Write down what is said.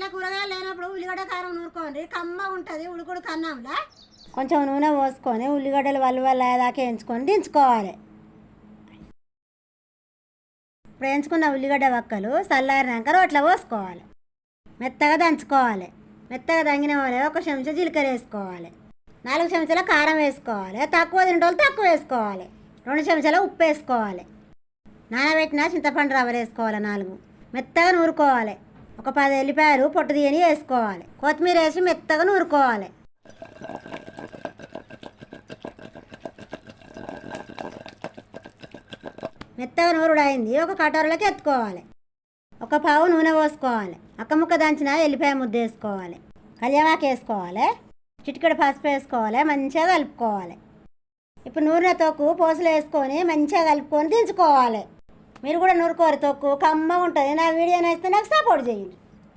ఇంట్లో కూరగాయలు లేనప్పుడు ఉల్లిగడ్డ కారం నూరుకోండి. కమ్మ ఉంటుంది ఉడుకుడు కన్నాంలా. కొంచెం నూనె పోసుకొని ఉల్లిగడ్డలు వల్ల వల్ల దాకా వేయించుకొని దించుకోవాలి. ఇప్పుడు వేయించుకున్న ఉల్లిగడ్డ వక్కలు చల్లారినాక రోట్లో పోసుకోవాలి. మెత్తగా దంచుకోవాలి. మెత్తగా దంగిన వాళ్ళే ఒక చెంచా జీలకర్ర వేసుకోవాలి. నాలుగు చెంచాల కారం వేసుకోవాలి. తక్కువ తింటోళ్ళు తక్కువ వేసుకోవాలి. రెండు చెంచాల ఉప్పు వేసుకోవాలి. నానబెట్టిన చింతపండు రవ్వ వేసుకోవాలి నాలుగు. మెత్తగా నూరుకోవాలి. ఒక పది ఎల్లిపాయలు పొట్టు తీయని వేసుకోవాలి. కొత్తిమీర వేసి మెత్తగా నూరుకోవాలి. మెత్తగా నూరుడు అయింది ఒక కటోరలోకి ఎత్తుకోవాలి. ఒక పావు నూనె పోసుకోవాలి. అక్క ముక్క దంచిన ఎల్లిపాయ ముద్ద వేసుకోవాలి. కళ్యామాకు వేసుకోవాలి. చిటికెడు పసుపు వేసుకోవాలి. మంచిగా కలుపుకోవాలి. ఇప్పుడు నూనెతోకు పూసలు వేసుకొని మంచిగా కలుపుకొని దించుకోవాలి. మీరు కూడా నూరుకోరు తొక్కు కమ్మగా ఉంటుంది నా వీడియో నచ్చితే నాకు సపోర్ట్ చేయండి.